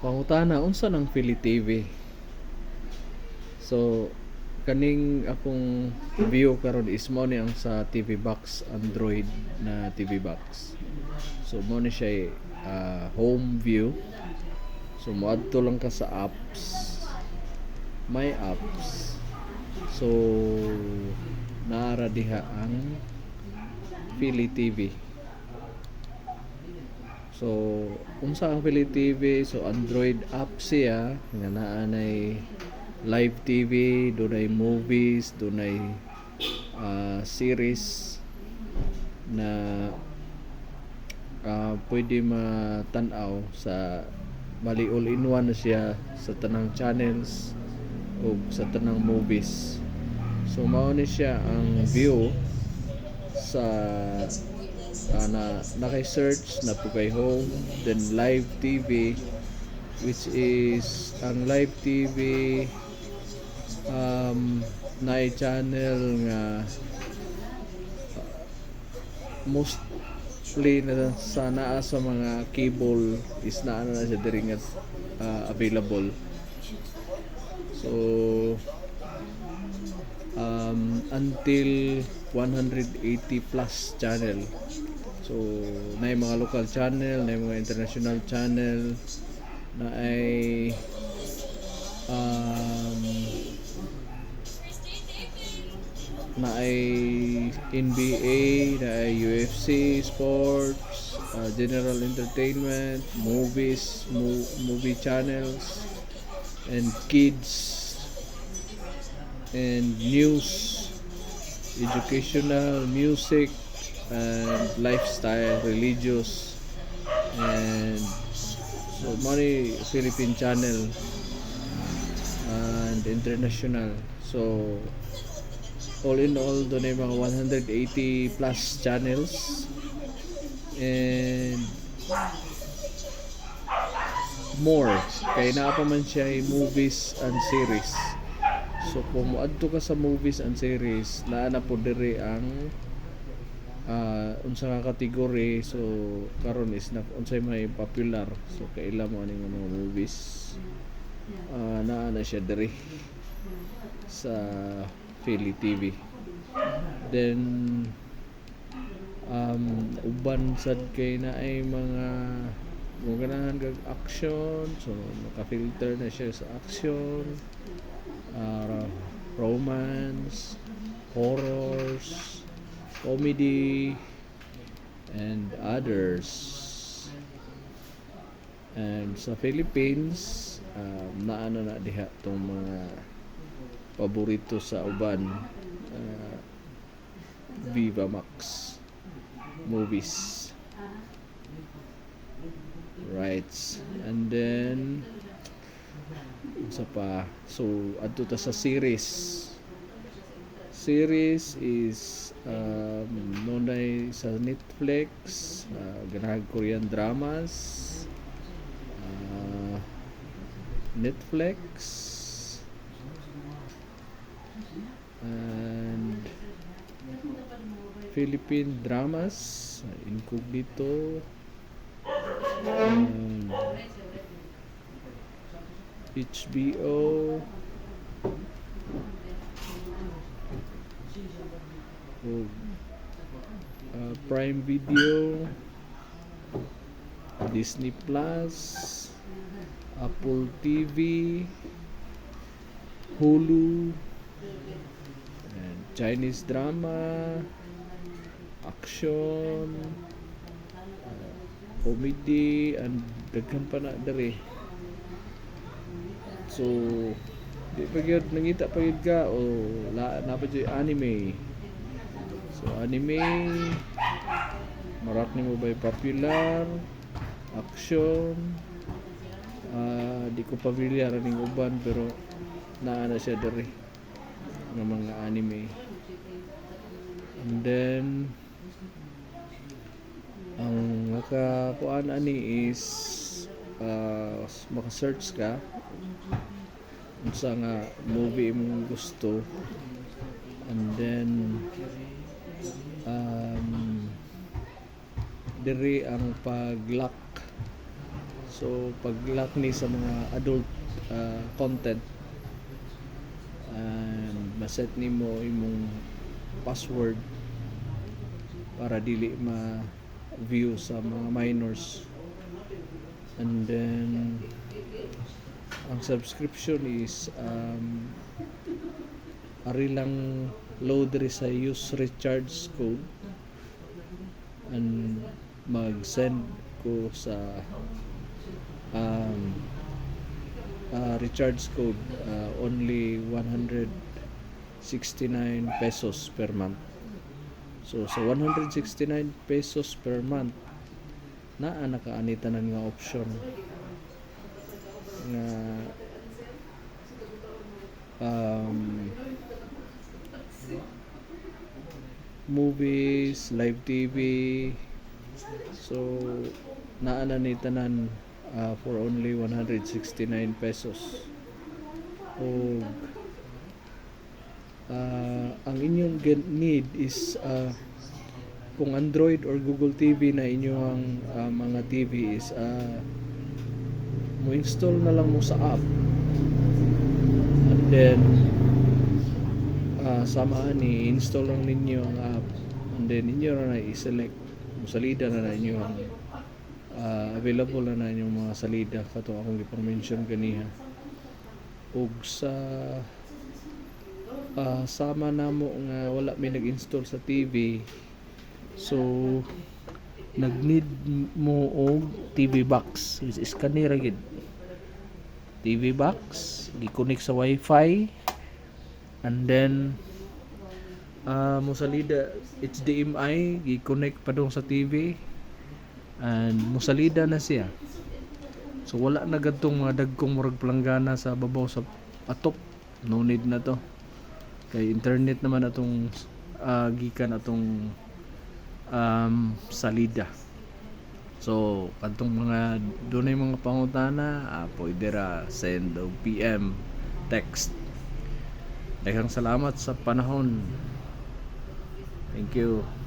Pangutana unsa ng Philly TV? So kaning akong view karon is mo ni ang sa TV box Android na TV box. So mo ni siya ah, home view. So moadto lang ka sa apps. My apps. So naara diha ang Philly TV. So, unsa ang Philly TV? So, Android app siya nga naa nay live TV, dunay movies, dunay ah, series na ah, pwede matanaw sa bali all in one na siya sa tanang channels o sa tanang movies. So mao ni siya ang view sa uh, na naka-search na po kay home then live TV which is ang live TV um, na channel nga uh, mostly na sa naa sa mga cable is na ano na siya diri nga uh, available. So um, until 180 plus channel so na mga local channel na mga international channel na ay um, na ay NBA, na ay UFC, sports, uh, general entertainment, movies, mo- movie channels, and kids, and news, educational, music, and lifestyle, religious, and so money Philippine channel and international. So all in all doon ay mga 180 plus channels. And more. Kay naa pa man siya movies and series. So kung moadto ka sa movies and series naa na po diri ang ah, unsa nga category so karon is na unsay may popular. So kaila mo ani nga mga movies. Ah naa na siya diri sa Philly TV then um, uban sad kay na ay mga mo ganahan kag action. So naka-filter na siya sa action ah, romance horrors comedy and others. And sa Philippines um, naano na diha tong mga paborito sa uban uh, Viva Max movies. Rights. And then sa pa. So adto ta sa series series is um, nunay sa Netflix uh, ganahag Korean dramas uh, Netflix and Philippine dramas incognito um, HBO o uh, Prime Video Disney Plus Apple TV Hulu and Chinese drama action uh, comedy and daghan pa na dere so di pa gyud nangita pa gyud ka o la na pa anime so anime. Marak nimo bay popular? Action? Ah di ko pamilyar ning uban pero naa na siya dere ng mga anime. And then ang nakakuan ani is uh, maka-search ka unsa nga movie imong gusto. And then diri ang pag-lock. So pag lock ni sa mga adult ah, content. And maset nimo imong password para dili ma view sa mga minors. And then ang subscription is um, ari lang load sa use recharge code. And mag-send ko sa um, uh, recharge code uh, only 169 pesos per month so sa 169 pesos per month naa nakaanitanan nga option nga um, movies, live TV. So naana ni tanan uh, for only 169 pesos. O uh, ang inyong need is uh, kung Android or Google TV na inyong uh, mga TV is uh, mo install na lang mo sa app. And then uh, samaan ni install lang ninyo ang app. And then inyo na i-select salida na na inyo. Ang uh, available na na inyong mga salida. Kato akong gipa-mention kaniha. Ug sa uh, sama na mo nga wala may nag-install sa TV so nag-need mo og TV box. Which is kanira gid. TV box gi-connect sa wifi. And then uh, musalida HDMI gi-connect pa sa TV and musalida na siya. So wala na gadtong mga dagkong murag planggana sa babaw sa atop. No need na to. Kay internet naman atong uh, gikan atong um, salida so kadtong mga dunay mga pangutana uh, pwede ra send og PM text. Daghang salamat sa panahon. Thank you.